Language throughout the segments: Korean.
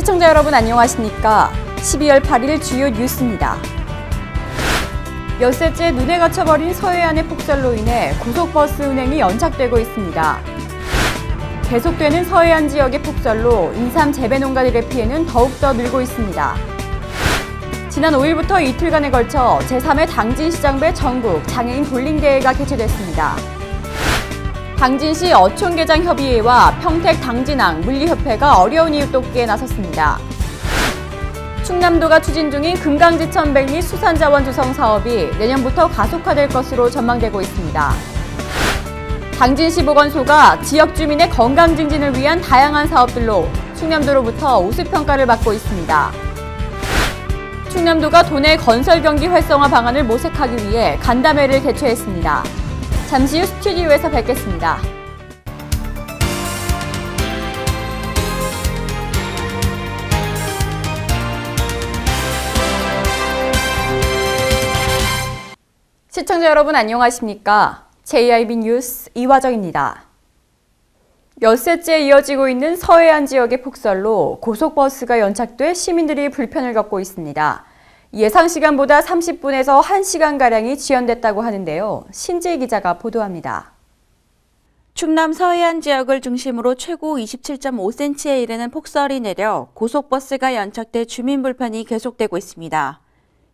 시청자 여러분 안녕하십니까? 12월 8일 주요 뉴스입니다. 엿새째 눈에 갇혀버린 서해안의 폭설로 인해 고속버스 운행이 연착되고 있습니다. 계속되는 서해안 지역의 폭설로 인삼 재배 농가들의 피해는 더욱더 늘고 있습니다. 지난 5일부터 이틀간에 걸쳐 제3회 당진시장배 전국 장애인 볼링대회가 개최됐습니다. 당진시 어촌개장협의회와 평택 당진항 물리협회가 어려운 이유 돕기에 나섰습니다. 충남도가 추진 중인 금강지천 백리 수산자원 조성 사업이 내년부터 가속화될 것으로 전망되고 있습니다. 당진시 보건소가 지역 주민의 건강 증진을 위한 다양한 사업들로 충남도로부터 우수 평가를 받고 있습니다. 충남도가 도내 건설 경기 활성화 방안을 모색하기 위해 간담회를 개최했습니다. 잠시 후 스튜디오에서 뵙겠습니다. 시청자 여러분 안녕하십니까? JIB 뉴스 이화정입니다. 엿새째 이어지고 있는 서해안 지역의 폭설로 고속버스가 연착돼 시민들이 불편을 겪고 있습니다. 예상 시간보다 30분에서 1시간가량이 지연됐다고 하는데요. 신재 기자가 보도합니다. 충남 서해안 지역을 중심으로 최고 27.5cm에 이르는 폭설이 내려 고속버스가 연착돼 주민 불편이 계속되고 있습니다.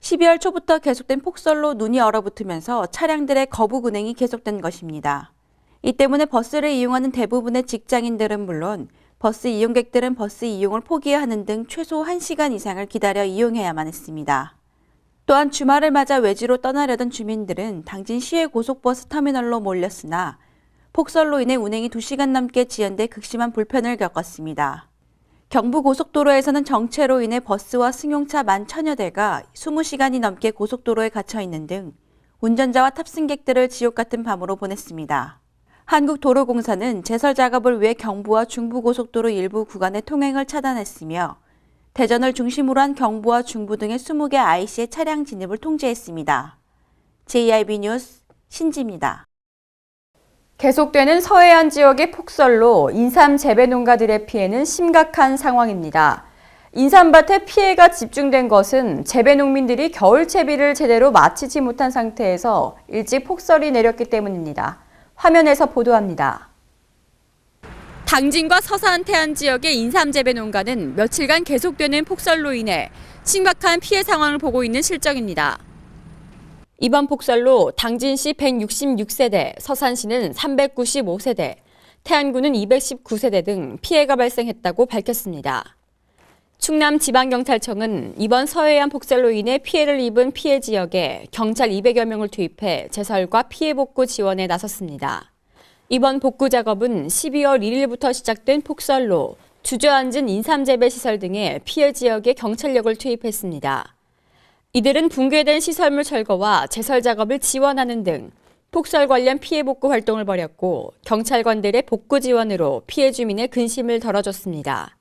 12월 초부터 계속된 폭설로 눈이 얼어붙으면서 차량들의 거북 운행이 계속된 것입니다. 이 때문에 버스를 이용하는 대부분의 직장인들은 물론 버스 이용객들은 버스 이용을 포기해야 하는 등 최소 1시간 이상을 기다려 이용해야만 했습니다. 또한 주말을 맞아 외지로 떠나려던 주민들은 당진 시외 고속버스 터미널로 몰렸으나 폭설로 인해 운행이 2시간 넘게 지연돼 극심한 불편을 겪었습니다. 경부고속도로에서는 정체로 인해 버스와 승용차 만 천여 대가 20시간이 넘게 고속도로에 갇혀 있는 등 운전자와 탑승객들을 지옥 같은 밤으로 보냈습니다. 한국도로공사는 제설 작업을 위해 경부와 중부고속도로 일부 구간의 통행을 차단했으며 대전을 중심으로 한 경부와 중부 등의 20개 IC의 차량 진입을 통제했습니다. JIB 뉴스 신지입니다. 계속되는 서해안 지역의 폭설로 인삼 재배 농가들의 피해는 심각한 상황입니다. 인삼밭에 피해가 집중된 것은 재배 농민들이 겨울 채비를 제대로 마치지 못한 상태에서 일찍 폭설이 내렸기 때문입니다. 화면에서 보도합니다. 당진과 서산 태안 지역의 인삼 재배 농가는 며칠간 계속되는 폭설로 인해 심각한 피해 상황을 보고 있는 실정입니다. 이번 폭설로 당진시 166세대, 서산시는 395세대, 태안군은 219세대 등 피해가 발생했다고 밝혔습니다. 충남지방경찰청은 이번 서해안 폭설로 인해 피해를 입은 피해 지역에 경찰 200여 명을 투입해 제설과 피해 복구 지원에 나섰습니다. 이번 복구 작업은 12월 1일부터 시작된 폭설로 주저앉은 인삼재배 시설 등의 피해 지역에 경찰력을 투입했습니다. 이들은 붕괴된 시설물 철거와 제설 작업을 지원하는 등 폭설 관련 피해 복구 활동을 벌였고 경찰관들의 복구 지원으로 피해 주민의 근심을 덜어줬습니다.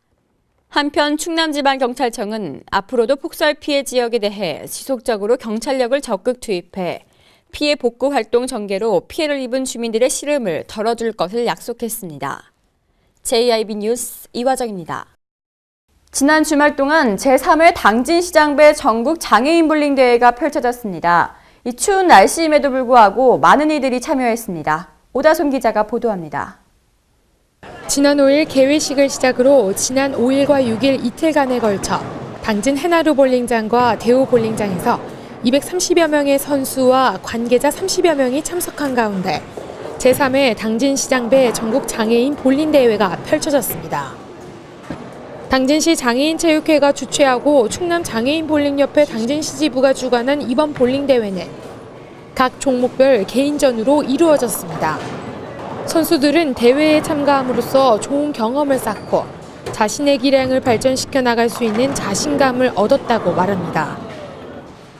한편 충남지방경찰청은 앞으로도 폭설 피해 지역에 대해 지속적으로 경찰력을 적극 투입해 피해 복구 활동 전개로 피해를 입은 주민들의 시름을 덜어줄 것을 약속했습니다. JIB 뉴스 이화정입니다. 지난 주말 동안 제3회 당진시장배 전국 장애인 볼링 대회가 펼쳐졌습니다. 이 추운 날씨임에도 불구하고 많은 이들이 참여했습니다. 오다솜 기자가 보도합니다. 지난 5일 개회식을 시작으로 지난 5일과 6일 이틀간에 걸쳐 당진 해나루 볼링장과 대우 볼링장에서 230여 명의 선수와 관계자 30여 명이 참석한 가운데 제3회 당진시장배 전국 장애인 볼링 대회가 펼쳐졌습니다. 당진시 장애인 체육회가 주최하고 충남 장애인 볼링협회 당진시 지부가 주관한 이번 볼링 대회는 각 종목별 개인전으로 이루어졌습니다. 선수들은 대회에 참가함으로써 좋은 경험을 쌓고 자신의 기량을 발전시켜 나갈 수 있는 자신감을 얻었다고 말합니다.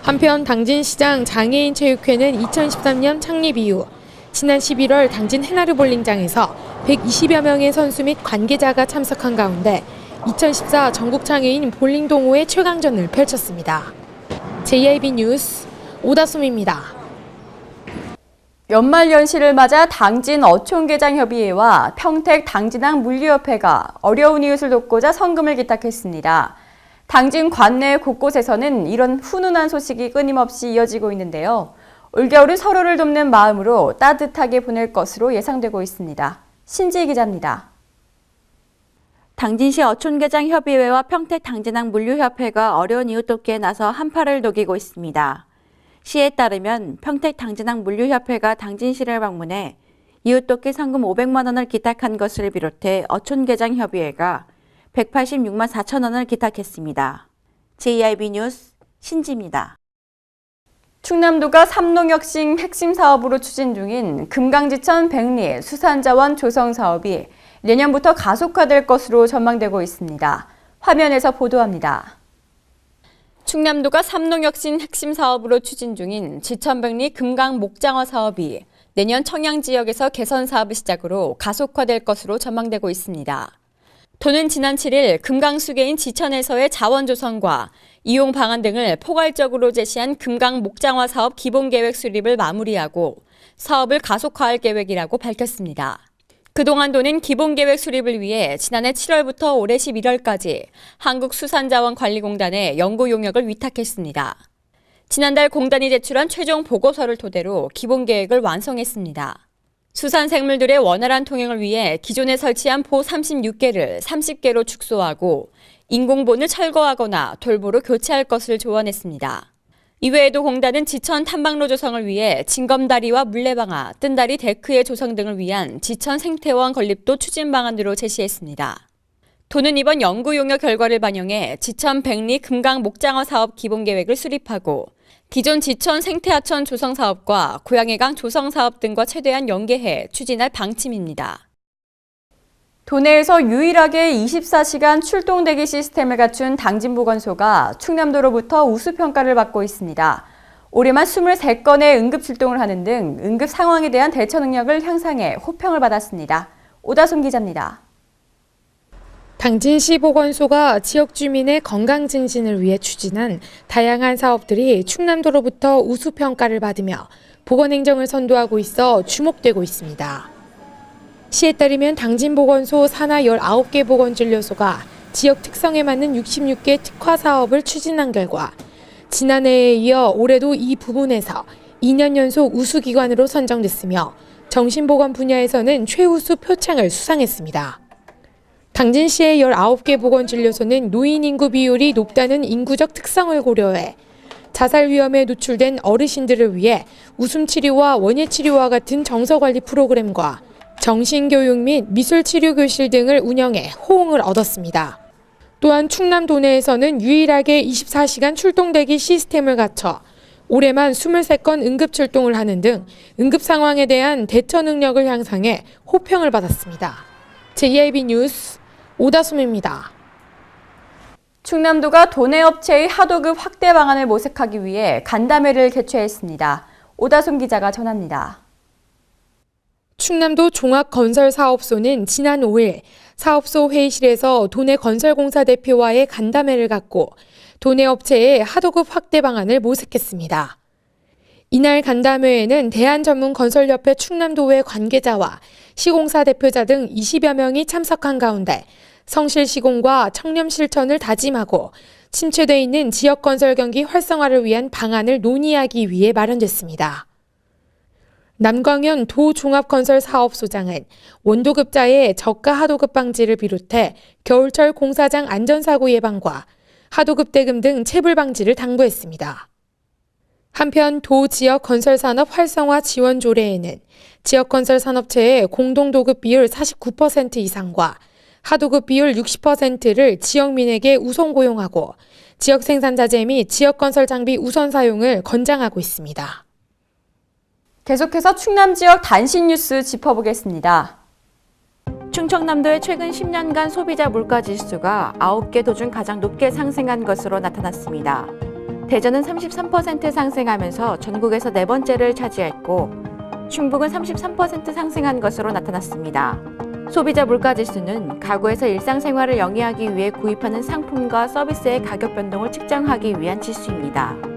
한편 당진시장 장애인체육회는 2013년 창립 이후 지난 11월 당진 해나르 볼링장에서 120여 명의 선수 및 관계자가 참석한 가운데 2014 전국장애인 볼링 동호회 최강전을 펼쳤습니다. JIB 뉴스 오다솜입니다. 연말 연시를 맞아 당진 어촌개장협의회와 평택 당진항 물류협회가 어려운 이웃을 돕고자 성금을 기탁했습니다. 당진 관내 곳곳에서는 이런 훈훈한 소식이 끊임없이 이어지고 있는데요. 올겨울은 서로를 돕는 마음으로 따뜻하게 보낼 것으로 예상되고 있습니다. 신지 기자입니다. 당진시 어촌개장 협의회와 평택 당진항 물류협회가 어려운 이웃 돕기에 나서 한팔을 녹이고 있습니다. 시에 따르면 평택 당진항 물류협회가 당진시를 방문해 이웃 돕기 상금 500만 원을 기탁한 것을 비롯해 어촌개장 협의회가 186만 4천 원을 기탁했습니다. JIB 뉴스 신지입니다. 충남도가 삼농혁신 핵심 사업으로 추진 중인 금강지천 백리 수산자원 조성 사업이 내년부터 가속화될 것으로 전망되고 있습니다. 화면에서 보도합니다. 충남도가 삼농혁신 핵심 사업으로 추진 중인 지천백리 금강 목장어 사업이 내년 청양 지역에서 개선 사업을 시작으로 가속화될 것으로 전망되고 있습니다. 도는 지난 7일 금강수계인 지천에서의 자원 조성과 이용 방안 등을 포괄적으로 제시한 금강 목장화 사업 기본 계획 수립을 마무리하고 사업을 가속화할 계획이라고 밝혔습니다. 그동안 도는 기본계획 수립을 위해 지난해 7월부터 올해 11월까지 한국수산자원관리공단에 연구 용역을 위탁했습니다. 지난달 공단이 제출한 최종 보고서를 토대로 기본계획을 완성했습니다. 수산생물들의 원활한 통행을 위해 기존에 설치한 포 36개를 30개로 축소하고 인공본을 철거하거나 돌보로 교체할 것을 조언했습니다. 이외에도 공단은 지천 탐방로 조성을 위해 징검다리와 물레방아, 뜬다리 데크의 조성 등을 위한 지천 생태원 건립도 추진 방안으로 제시했습니다. 도는 이번 연구 용역 결과를 반영해 지천 백리 금강 목장어 사업 기본 계획을 수립하고 기존 지천 생태하천 조성 사업과 고양이강 조성 사업 등과 최대한 연계해 추진할 방침입니다. 도내에서 유일하게 24시간 출동 대기 시스템을 갖춘 당진보건소가 충남도로부터 우수평가를 받고 있습니다. 올해만 23건의 응급 출동을 하는 등 응급 상황에 대한 대처 능력을 향상해 호평을 받았습니다. 오다솜 기자입니다. 당진시 보건소가 지역 주민의 건강 증진을 위해 추진한 다양한 사업들이 충남도로부터 우수 평가를 받으며 보건행정을 선도하고 있어 주목되고 있습니다. 시에 따르면 당진보건소 산하 19개 보건진료소가 지역 특성에 맞는 66개 특화 사업을 추진한 결과 지난해에 이어 올해도 이 부분에서 2년 연속 우수기관으로 선정됐으며 정신보건 분야에서는 최우수 표창을 수상했습니다. 당진시의 19개 보건진료소는 노인 인구 비율이 높다는 인구적 특성을 고려해 자살 위험에 노출된 어르신들을 위해 웃음 치료와 원예 치료와 같은 정서 관리 프로그램과 정신교육 및 미술치료 교실 등을 운영해 호응을 얻었습니다. 또한 충남 도내에서는 유일하게 24시간 출동대기 시스템을 갖춰 올해만 23건 응급 출동을 하는 등 응급 상황에 대한 대처 능력을 향상해 호평을 받았습니다. JIB 뉴스 오다솜입니다. 충남도가 도내 업체의 하도급 확대 방안을 모색하기 위해 간담회를 개최했습니다. 오다솜 기자가 전합니다. 충남도 종합건설사업소는 지난 5일 사업소 회의실에서 도내 건설공사 대표와의 간담회를 갖고 도내 업체의 하도급 확대 방안을 모색했습니다. 이날 간담회에는 대한전문건설협회 충남도의 관계자와 시공사 대표자 등 20여 명이 참석한 가운데 성실 시공과 청렴 실천을 다짐하고 침체돼 있는 지역 건설 경기 활성화를 위한 방안을 논의하기 위해 마련됐습니다. 남광현 도종합건설 사업소장은 원도급자의 저가 하도급 방지를 비롯해 겨울철 공사장 안전사고 예방과 하도급 대금 등 체불 방지를 당부했습니다. 한편 도 지역 건설산업 활성화 지원 조례에는 지역 건설 산업체의 공동 도급 비율 49% 이상과 하도급 비율 60%를 지역민에게 우선 고용하고 지역 생산자재 및 지역 건설 장비 우선 사용을 권장하고 있습니다. 계속해서 충남 지역 단신 뉴스 짚어보겠습니다. 충청남도의 최근 10년간 소비자 물가 지수가 9개 도중 가장 높게 상승한 것으로 나타났습니다. 대전은 33% 상승하면서 전국에서 네 번째를 차지했고 충북은 33% 상승한 것으로 나타났습니다. 소비자 물가 지수는 가구에서 일상생활을 영위하기 위해 구입하는 상품과 서비스의 가격 변동을 측정하기 위한 지수입니다.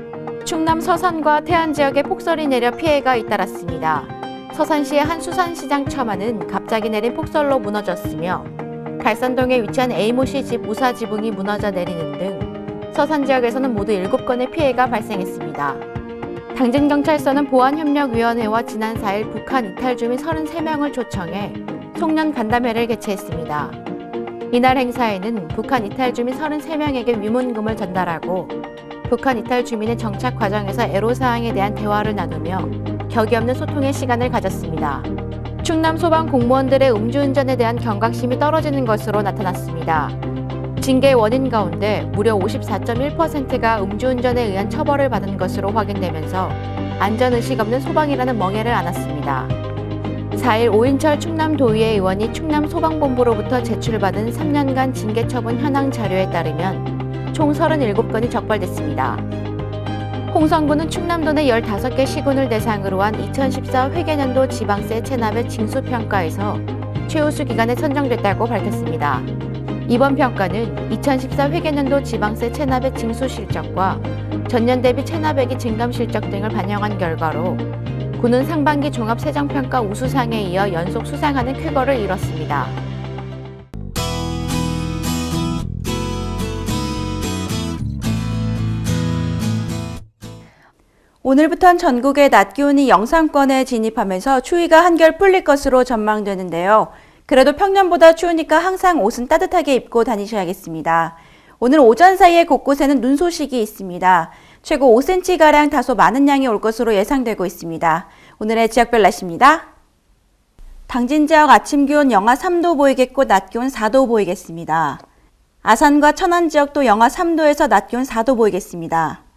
충남 서산과 태안 지역에 폭설이 내려 피해가 잇따랐습니다. 서산시의 한 수산시장 처마는 갑자기 내린 폭설로 무너졌으며 갈산동에 위치한 A모 씨 집 우사 지붕이 무너져 내리는 등 서산 지역에서는 모두 7건의 피해가 발생했습니다. 당진경찰서는 보안협력위원회와 지난 4일 북한 이탈 주민 33명을 초청해 송년 간담회를 개최했습니다. 이날 행사에는 북한 이탈 주민 33명에게 위문금을 전달하고 북한 이탈 주민의 정착 과정에서 애로사항에 대한 대화를 나누며 격이 없는 소통의 시간을 가졌습니다. 충남 소방 공무원들의 음주운전에 대한 경각심이 떨어지는 것으로 나타났습니다. 징계 원인 가운데 무려 54.1%가 음주운전에 의한 처벌을 받은 것으로 확인되면서 안전의식 없는 소방이라는 멍해를 안았습니다. 4일 오인철 충남도의회 의원이 충남소방본부로부터 제출받은 3년간 징계 처분 현황 자료에 따르면 총 37건이 적발됐습니다. 홍성군은 충남도 내 15개 시군을 대상으로 한 2014 회계년도 지방세 체납의 징수평가에서 최우수 기관에 선정됐다고 밝혔습니다. 이번 평가는 2014 회계년도 지방세 체납의 징수 실적과 전년 대비 체납액이 증감 실적 등을 반영한 결과로 군은 상반기 종합세정평가 우수상에 이어 연속 수상하는 쾌거를 이뤘습니다. 오늘부터는 전국의 낮 기온이 영상권에 진입하면서 추위가 한결 풀릴 것으로 전망되는데요. 그래도 평년보다 추우니까 항상 옷은 따뜻하게 입고 다니셔야겠습니다. 오늘 오전 사이에 곳곳에는 눈 소식이 있습니다. 최고 5cm가량 다소 많은 양이 올 것으로 예상되고 있습니다. 오늘의 지역별 날씨입니다. 당진 지역 아침 기온 영하 3도 보이겠고 낮 기온 4도 보이겠습니다. 아산과 천안 지역도 영하 3도에서 낮 기온 4도 보이겠습니다.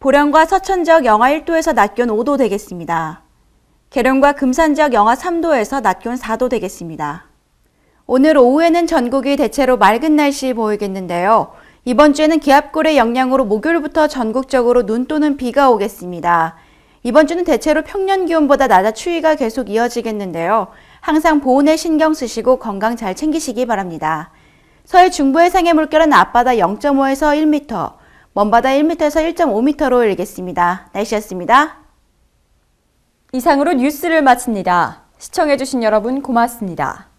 보령과 서천 지역 영하 1도에서 낮 기온 5도 되겠습니다. 계룡과 금산 지역 영하 3도에서 낮 기온 4도 되겠습니다. 오늘 오후에는 전국이 대체로 맑은 날씨 보이겠는데요. 이번 주에는 기압골의 영향으로 목요일부터 전국적으로 눈 또는 비가 오겠습니다. 이번 주는 대체로 평년 기온보다 낮아 추위가 계속 이어지겠는데요. 항상 보온에 신경 쓰시고 건강 잘 챙기시기 바랍니다. 서해 중부 해상의 물결은 앞바다 0.5에서 1m, 먼바다 1m에서 1.5m로 일겠습니다. 날씨였습니다. 이상으로 뉴스를 마칩니다. 시청해주신 여러분 고맙습니다.